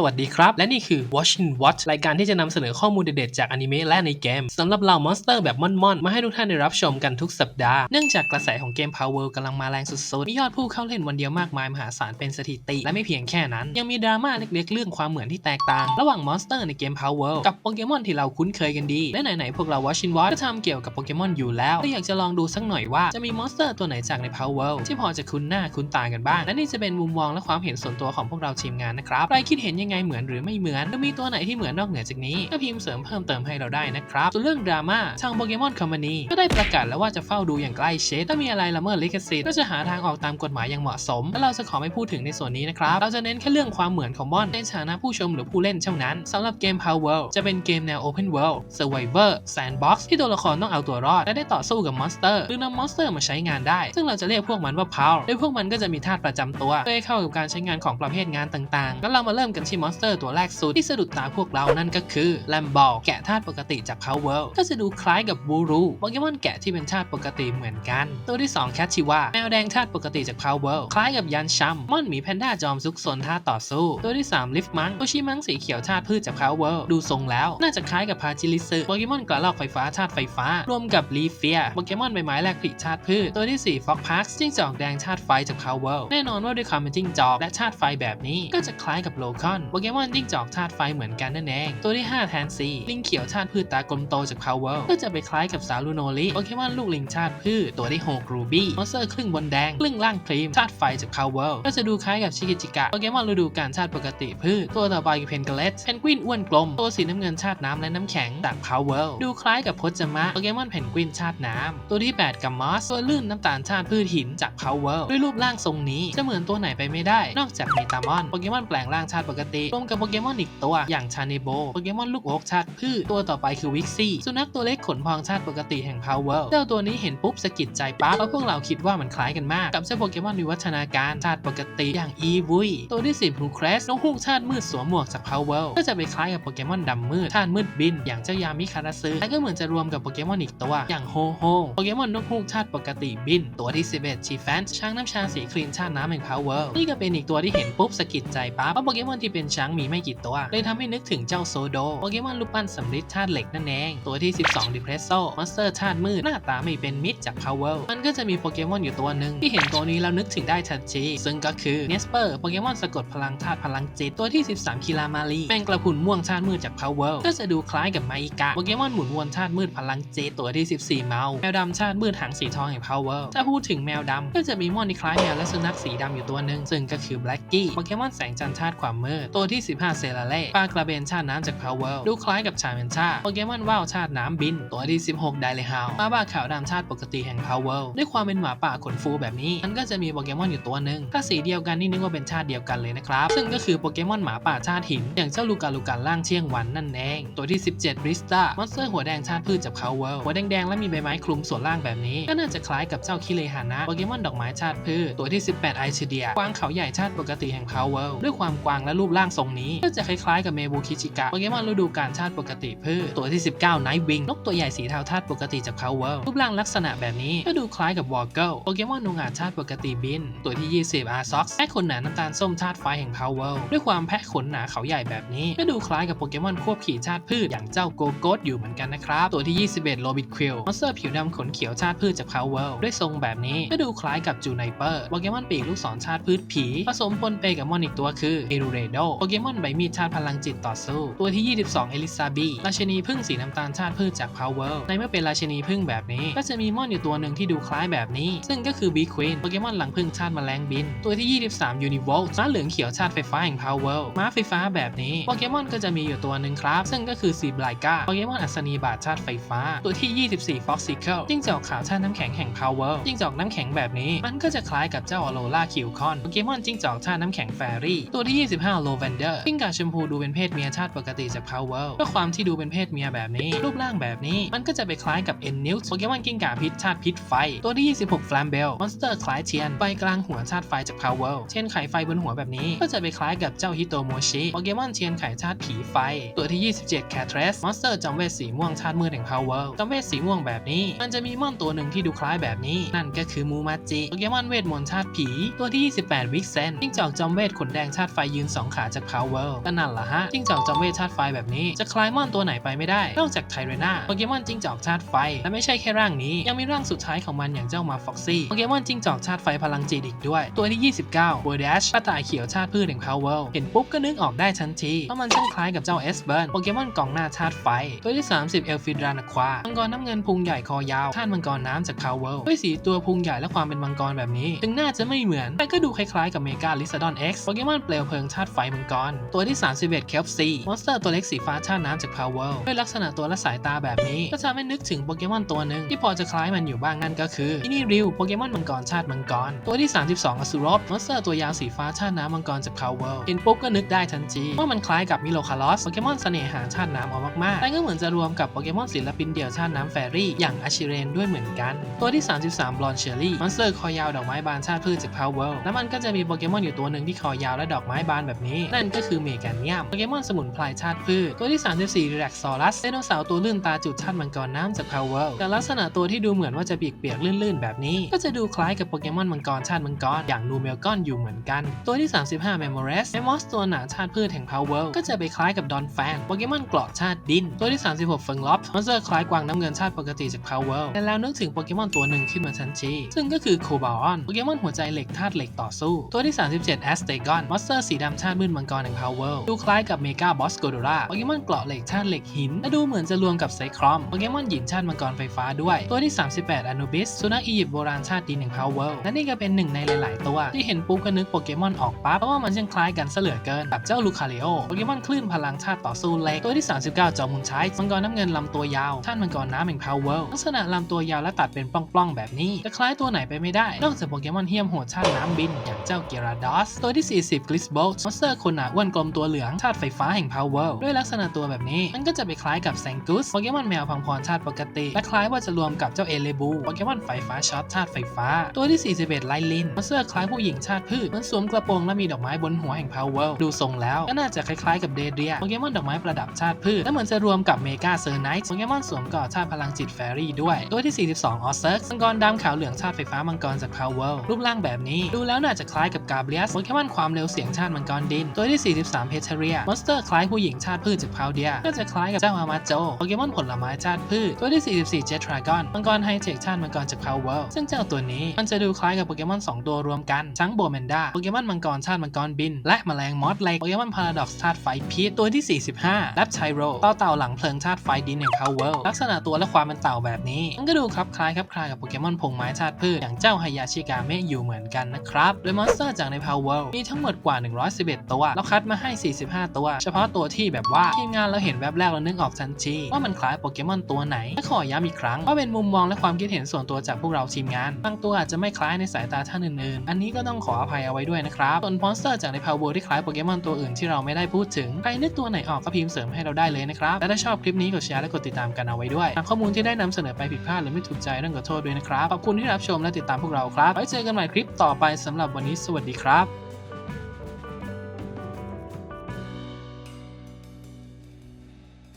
สวัสดีครับ และนี่คือ Watching Watch รายการที่จะนำเสนอข้อมูลเด็ดๆจากอนิเมะและในเกมสำหรับเหล่ามอนสเตอร์แบบม่อนๆ มาให้ทุกท่านได้รับชมกันทุกสัปดาห์ เนื่องจากกระแสของเกม Power World กำลังมาแรงสุดๆ มียอดผู้เข้าเล่นวันเดียวมากมายมหาศาลเป็นสถิติ และไม่เพียงแค่นั้น ยังมีดราม่าเล็กๆ เรื่องความเหมือนที่แตกต่าง ระหว่างมอนสเตอร์ในเกม Power World กับโปเกมอนที่เราคุ้นเคยกันดี และไหนๆพวกเรา Watching Watch ก็ทำเกี่ยวกับโปเกมอนอยู่แล้วก็อยากจะลองดูสักหน่อยว่าจะมีมอนสเตอร์ตัวไหนจากใน Power World ที่พอจะคุ้นหน้าคุ้นตากันบ้างและนี่จะเป็นมุมมองและความเห็นส่วนตัวของพวกเราทีมงานนะครับใครคิดเห็นยังไงเหมือนหรือไม่เหมือนแล้วมีตัวไหนที่เหมือนนอกเหนือจากนี้ก็พิมพ์เสริมเพิ่มเติมให้เราได้นะครับส่วนเรื่องดราม่าทางโปเกมอนคอมพานีก็ได้ประกาศแล้วว่าจะเฝ้าดูอย่างใกล้ชิดถ้ามีอะไรละเมิดลิขสิทธิ์ก็จะหาทางออกตามกฎหมายอย่างเหมาะสม และเราจะขอไม่พูดถึงในส่วนนี้นะครับเราจะเน้นแค่เรื่องความเหมือนของมอนในฐานะผู้ชมหรือผู้เล่นเท่านั้นสำหรับเกม Power World จะเป็นเกมแนว Open World Survivor Sandbox ที่ตัวละครต้องเอาตัวรอดและได้ต่อสู้กับมอนสเตอร์หรือนำมอนสเตอร์มาใช้งานได้ ซึ่งเราจะเรียกพวกมันว่า Power โดยพวกมันก็จะมีธาตุประจำตัวเพื่อให้เข้ากับการใช้งานของประเภทงานต่างๆงั้นเรามาเริ่มกันที่มอนสเตอร์ตัวแรกสุดที่สะดุดตาพวกเรานั่นก็คือแลมบอลแกะธาตุปกติจาก Power World ก็จะดูคล้ายกับบูรูโปเกมอนแกะที่เป็นธาตุปกติเหมือนกัน ตัวที่ 2 แคทชิวาแมวแดงธาตุปกติจาก Power World คล้ายกับยันชัมมอนหมีแพนด้าจอมซุกซนธาตุต่อสู้ ตัวที่ 3 ลิฟมังโอชิมังสีเขียวธาตุพืชจาก Power World ดูทรงแล้ว น่าจะคล้ายกับพาจิลิสึโปเกมอนกระรอกไฟฟ้าธาตุไฟฟ้ารวมกับลีเฟียโปเกมอนใบไม้แลกผลิธาตุพืชตัวที่4ฟ็อกพักจิ้งจอกแดงธาตุไฟจาก Power World แน่นอนว่าด้วยความเป็นจิ้งจอกและธาตุไฟแบบนี้ก็จะคล้ายกับโลคอนโปเกมอนจิ้งจอกธาตุไฟเหมือนกันนั่นเอง ตัวที่ 5 แทนซีลิงเขียวธาตุพืชตากลมโตจาก Power World ก็จะไปคล้ายกับซาลูโนริโปเกมอนลูกลิงธาตุพืชตัวที่6รูบี้มอนสเตอร์ครึ่งบนแดงครึ่งล่างครีมธาตุไฟจาก Power World ก็จะดูคล้ายกับชิกิจิกะโปเกมอนฤดูกาลธาตุปกติพืชตัวต่อไปคือเพนเกเลตเพนกวินอ้วนกลมตัวสีน้ำเงินธาตุน้ำและน้ำแข็งจาก Power World ดูคล้ายกับพจมะโปเกมอนเพนกวินธาตุน้ำตัวที่ 8 กัมมอสตัวลื่นน้ำตาลธาตุพืชหินจาก Power World ด้วยรูปร่างทรงนี้จะเหมือนตัวไหนไปไม่ได้ นอกจากเมตามอนโปเกมอนแปลงร่างธาตุปกติรวมกับโปเกมอนอีกตัว อย่างชาเนโบโปเกมอนลูกโอ๊กธาตุพืชตัวต่อไปคือวิกซี่สุนัขตัวเล็กขนพองธาตุปกติแห่ง Power World เจ้าตัวนี้เห็นปุ๊บสะกิดใจปั๊บเพราะพวกเราคิดว่ามันคล้ายกันมาก กับเจ้าโปเกมอนวิวัฒนาการธาตุปกติอย่างอีวุยตัวที่10ฮูครสนกฮูกธาตุมืดสวมหมวกจาก Power World ก็จะไปคล้ายกับโปเกมอนดำมืดธาตุมืดบิน อย่างเจ้ายามิคาราซึและก็เหมือนจะรวมกับโปเกมอนอีกตัว อย่างโฮโฮโปเกมอนนกฮูกธาตุปกติบิน ตัวที่ 11ชีแฟนช้างน้ำชาสีครีมธาตุน้ำแห่ง Power World นี่ก็เป็นอีกตัวที่เห็นปุ๊บสะกิดใจปั๊บเพราะโปเกมอนที่เเป็นช้างมีไม่กี่ตัว เลยทำให้นึกถึงเจ้าโซโดโปเกมอนรูปปั้นสำริดธาตุเหล็กนั่นเอง ตัวที่ 12 ดิเพรสโซมอนสเตอร์ธาตุมืด หน้าตาไม่เป็นมิตรจาก Power World มันก็จะมีโปเกมอนอยู่ตัวหนึ่งที่เห็นตัวนี้แล้วนึกถึงได้ทันทีซึ่งก็คือเนสเปอร์โปเกมอนสะกดพลังธาตุพลังจิต ตัวที่ 13 คิรามารีแมงกระพุนม่วงธาตุมืดจาก Power World ก็จะดูคล้ายกับไมอิกะโปเกมอนหมุนวนธาตุมืดพลังจิตตัวที่ 14 เมาแมวดำธาตุมืดหางสีทองแห่ง Power World ถ้าพูดถึงแมวดำก็จะมีมอนที่คล้ายแมวและสุนัขสีดำอยู่ตัวหนึ่งซึ่งก็คือแบล็กกี้โปเกมอนแสงจันทร์ธาตุความมืดตัวที่ 15 เซราเล่ปลากระเบนธาตุน้ำจาก Power World ดูคล้ายกับชาเมนชาโปเกมอนว่าวธาตุน้ำบิน ตัวที่ 16 ไดเลฮาวหมาบ้าขาวดำธาตุปกติแห่ง Power World ด้วยความเป็นหมาป่าขนฟูแบบนี้ มันก็จะมีโปเกมอนอยู่ตัวหนึ่งถ้าสีเดียวกันนี่นึกว่าเป็นชาติเดียวกันเลยนะครับ ซึ่งก็คือโปเกมอนหมาป่าชาติหิน อย่างเจ้าลูกาลูกาล่างเชียงวันนั่นเอง ตัวที่ 17บริสตามอนสเตอร์หัวแดงชาติพืชจาก Power World หัวแดงๆและมีใบไม้คลุมส่วนล่างแบบนี้ ก็น่าจะคล้ายกับเจ้าคิเลฮานะโปเกมอนดอกไม้ชาติพืชตัวที่ 18 ไอชิเดียกวางเขาใหญ่ชาติปกติแห่ง Power World ด้วยความกวางและรูปร่างทรงนี้ ก็จะคล้ายๆกับเมบูคิชิกะโปเกมอนฤดูกาลชาติปกติพืชตัวที่ 19ไนท์วิงนกตัวใหญ่สีเทาธาตุปกติจาก Power World รูปร่างลักษณะแบบนี้ก็ดูคล้ายกับวอลเกิลโปเกมอนนูงาชาติปกติบิน ตัวที่ 20อาร์ซ็อกแพะขนหนาน้ำตาลส้มธาตุไฟแห่ง Power World ด้วยความแพะขนหนาเขาใหญ่แบบนี้ ก็ดูคล้ายกับโปเกมอนควบขี่ชาติพืชอย่างเจ้าโกโกดอยู่เหมือนกันนะครับตัวที่ 21โรบิทควิลมอนสเตอร์ผิวดำขนเขียวชาติพืชจาก Power World ด้วยทรงแบบนี้ก็ดูคล้ายกับจูไนเปอร์โปเกมอนปีกลูกศรชาติพืชผี ผสมปนเปกับมอนอีกตัวคือเอรูเรโดโปเกมอนใบมีดชาติพลังจิตต่อสู้ ตัวที่ 22 เอลิซาบีราชินีพึ่งสีน้ำตาลชาติพืชจาก Power World ในเมื่อเป็นราชินีพึ่งแบบนี้ ก็จะมีมอนอยู่ตัวหนึ่งที่ดูคล้ายแบบนี้ ซึ่งก็คือบีควีนโปเกมอนหลังพึ่งชาติแมลงบิน ตัวที่ 23 Univolt ม้าเหลืองเขียวชาติไฟฟ้าแห่ง Power World ม้าไฟฟ้าแบบนี้โปเกมอนก็จะมีอยู่ตัวหนึ่งครับ ซึ่งก็คือซีบลายกาโปเกมอนอัศนีบาทชาติไฟฟ้า ตัวที่ 24 Foxicle จิ้งจอกขาวชาติน้ำแข็งแห่ง Power World จิ้งจอกน้ำแข็งแบบนี้ มันก็จะคล้ายกับเจ้าอโรล่าคิวคอนโปเกมอนจิ้งจอกชาติน้ำแข็งแฟรี่ตัวที่ 25 Lavender ปิ้งกาชมพูดูเป็นเพศเมียชาติปกติจาก Power World ด้วยความที่ดูเป็นเพศเมียแบบนี้ รูปร่างแบบนี้ มันก็จะไปคล้ายกับ e n n i l โปเกมอนกิ้งก่าพิษชาติพิษไฟ ตัวที่ 26 Flamel มอนสเตอร์คล้ายเทียน ไฟกลางหัวชาติไฟจาก Power World เช่นไข่ไฟบนหัวแบบนี้ ก็จะไปคล้ายกับเจ้าฮิโตโมชิโปเกมอนเทียนไข่ชาติผีไฟ ตัวที่ 27 Catres มอนสเตอร์จอมเวทสีม่วงชาติมืดแห่ง Power World จอมเวทสีม่วงแบบนี้ มันจะมีมอนตัวหนึ่งที่ดูคล้ายแบบนี้ นั่นก็คือมูมาจิโปเกมอนเวทมนต์ชาติผี ตัวที่ 28 วิกเซนจิ้งจอกจอมเวทขนแดงชาติไฟยืนสองขาจาก Power ก็นั่นล่ะฮะจิ้งจอกจอมเวทธาตุไฟแบบนี้จะคลายมอนตัวไหนไปไม่ได้ นอกจากไทเรนาโปเกมอนจิ้งจอกธาตุไฟ และไม่ใช่แค่ร่างนี้ ยังมีร่างสุดท้ายของมันอย่างเจ้ามาฟ็อกซี่โปเกมอนจิ้งจอกธาตุไฟพลังจิตอีกด้วย ตัวที่ 29 b o d a s h กระต่ายเขียวธาตุพืชแห่ง Power เห็นปุ๊บก็นึกออกได้ทันทีเพราะมันช่างคล้ายกับเจ้า s b u r n โปเกมอนกองหน้าธาตุไฟ ตัวที่ 30 เอลฟิดรานาความังกรน้ำเงินพุงใหญ่คอยาวธาตุมังกรน้ำจาก Power ด้วยสีตัวพุงใหญ่และความเป็นมังกรแบบนี้ ถึงน่าจะไม่เหมือนแต่ก็ดูคล้ายๆกับเมกาลิซาดอน X โปเกมอนเปลวเพลิงธาตุไฟมังกร ตัวที่ 31เคลฟซีมอนสเตอร์ตัวเล็กสีฟ้าธาตุน้ำจาก Power ด้วยลักษณะตัวและสายตาแบบนี้ ก็ทำให้นึกถึงโปเกมอนตัวหนึ่งที่พอจะคล้ายมันอยู่บ้างนั่นก็คืออินี่ริวโปเกมอนมังกรชาติมังกร ตัวที่ 32อสุรบมอนสเตอร์ตัวยาวสีฟ้าชาติน้ำมังกรจาก Power เห็นปุ๊บก็นึกได้ทันทีว่ามันคล้ายกับมิโลคาลอสโปเกมอนเสน่หาชาติน้ำเอามากๆแต่ก็เหมือนจะรวมกับโปเกมอนศิลปินเดี่ยวชาติน้ำแฟรี่อย่างอาชิเรนด้วยเหมือนกัน ตัวที่ 33บลอนเชอรี่มอนสเตอร์คอยาวดอกไม้บานชาติพืชจาก Power แล้วมันก็จะมีโปเกมอนอยู่ตัวหนึ่งที่คอยาวและดอกไม้บานแบบนี้นั่นก็คือเมแกนเนียมโปเกมอนสมุนไพรชาติพืช ตัวที่ 34 r e x a u r u s ไดโนเสาร์ตัวลื่นตาจุดชาติมังกรน้ำจาก Power แต่ลักษณะตัวที่ดูเหมือนว่าจะเปียกๆลื่นๆ แบบนี้ ก็จะดูคล้ายกับโปเกมอนมังกรชาติมังกรอย่างนูเมลกอนอยู่เหมือนกัน ตัวที่ 35 Memories Memos ตัวหนาชาติพืชแห่ง Power ก็จะไปคล้ายกับดอนแฟนโปเกมอนเกราะชาติดิน ตัวที่ 36 f u n g l o p มอนสเตอร์คล้ายกวางน้ำเงินชาติปกติจาก Power แต่แล้วนึกถึงโปเกมอนตัวหนึ่งขึ้นมาทันทีซึ่งก็คือ c o b a l o n โปเกมอนหัวใจเหล็กธาตุเหล็กต่อสู้ ตัวที่ 37 Astegon มอนสเตอร์สีดำชาติมืดมังกรแห่ง Power ดูคล้ายกับเมกาบอสโกโดราโปเกมอนเกราะเหล็กชาติเหล็กหิน และดูเหมือนจะรวมกับไซครอมโปเกมอนหญิงชาติมังกรไฟฟ้าด้วย ตัวที่ 38 Anubis สุนัขอียิปต์โบราณชาติดินแห่ง Power และนี่ก็เป็นหนึ่งในหลาย ๆ ตัว ที่เห็นปุ๊บก็นึกโปเกมอนออกปั๊บเพราะว่ามันช่างคล้ายกันเหลือเกินกับเจ้าลูคาริโอโปเกมอนคลื่นพลังชาติต่อสู้เล็กตัวที่ 39 จอมุนใช้มังกรน้ำเงินลำตัวยาวท่านมังกรน้ำแห่ง Power ลักษณะลำตัวยาวและตัดเป็นปล้องๆแบบนี้จะคล้ายตัวไหนไปไม่ได้ นอกจากโปเกมอนเฮี้ยมโหดชาติน้ำบินอย่างเจ้าเกราดอสตัวที่ 40 g l i s b o l t มอนสเตอร์คนหนาอ้วนกลมตัวเหลืองชาติไฟฟ้าแห่ง Power ด้วยลักษณะตัวแบบนี้ มันก็จะไปคล้ายกับแซงกุสโปเกมอนแมวพังพรชาติปกติ และคล้ายว่าจะรวมกับเจ้าเอเลบูโปเกมอนไฟฟ้าช็อตชาติไฟฟ้า ตัวที่ 41 ไลลินมอนสเตอร์คล้ายผู้หญิงชาติพืชมันสวมกระโปรงและมีดอกไม้บนหัวแห่ง Power ดูทรงแล้ว ก็น่าจะคล้ายๆกับเดเดียโปเกมอนดอกไม้ประดับชาติพืชและเหมือนจะรวมกับเมกาเซอร์ไนท์โปเกมอนสวมกราะชาติพลังจิตแฟรี่ด้วย ตัวที่ 42 ออสเซิร์กมังกรดำขาวเหลืองชาติไฟฟ้ามังกรจาก Power รูปร่างแบบนี้ ดูแล้วน่าจะคล้ายกับกาเบรียสโปเกมอนความเร็วเสียงชาติมังกรดินตัวที่ 43 เพเทเรีย มอนสเตอร์คล้ายผู้หญิงชาติพืชจากพาวเดีย ก็จะคล้ายกับเจ้าอามาโจ โปเกมอนผลไม้ชาติพืช ตัวที่ 44 เจทรากอน มังกรไฮเทคชาติมังกรจาก Power ซึ่งเจ้าตัวนี้มันจะดูคล้ายกับโปเกมอน 2 ตัวรวมกัน ทั้งโบแมนดา โปเกมอนมังกรชาติมังกรบิน และแมลงมอสเลกโปเกมอนพาราดอกซ์ชาติไฟพีชตัวที่ 45แรปไชโรเต่าเต่าหลังเพลิงชาติไฟดินแห่ง Power ลักษณะตัวและความเป็นเต่าแบบนี้ มันก็ดูคลับคล้ายคลับคล้ายกับโปเกมอนพงไม้ชาติพืชอย่างเจ้าไฮยาชิกาเมะอยู่เหมือนกันนะครับโดยมอนสเตอร์จากใน Power มีทั้งหมดกว่า 111ตัวแล้วคัดมาให้ 45 ตัว เฉพาะตัวที่แบบว่าทีมงานเราเห็นแวบแรกเรานึกออกทันทีว่ามันคล้ายโปเกมอนตัวไหนและขอย้ำอีกครั้งว่าเป็นมุมมองและความคิดเห็นส่วนตัวจากพวกเราทีมงาน บางตัวอาจจะไม่คล้ายในสายตาท่านอื่นๆ อันนี้ก็ต้องขออภัยเอาไว้ด้วยนะครับส่วนมอนสเตอร์จากใน Power ที่คล้ายโปเกมอนตัวอื่นที่เราไม่ได้พูดถึงใครนึกตัวไหนออกก็พิมพ์เสริมให้เราได้เลยนะครับและถ้าชอบคลิปนี้กดแชร์และกดติดตามกันเอาไว้ด้วยหากข้อมูลที่ได้นำเสนอไปผิดพลาดหรือไม่ถูกใจต้องขอโทษด้วยนะครับขอบคุณที่รับชมและติดตามพวกเราครับไว้เจอกันใหม่คลิปต่อไปสำหรับวันนี้สวัสดีครับ